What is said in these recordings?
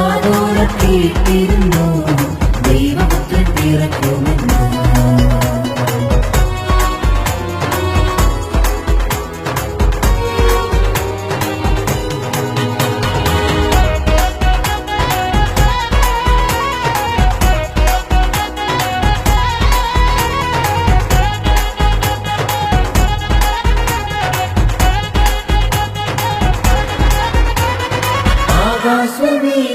കേട്ടിരുന്നു ദൈവപുത്രൻ പിറക്കുമെന്ന് ആകാശവീതിയിൽ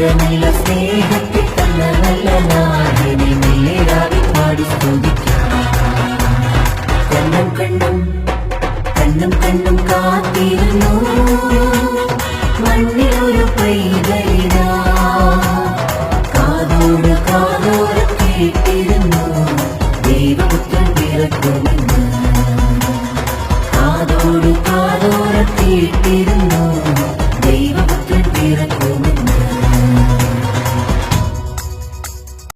ഇത്ര നല്ല തന്ന നല്ല നാടിനെ മെല്ലിടാവിൽ പാടി സ്തുതിക്കാം. കണ്ണും കണ്ണും കണ്ണും കണ്ണും കാത്തിരുന്നു. മണ്ണിലൊരു പൈതലിനാ. കാതോട് കാതോട് കേട്ടിരുന്നു. ദൈവപുത്രൻ പിറക്കുമെന്ന് കാതോട് കാതോട് കേട്ടിരുന്നു.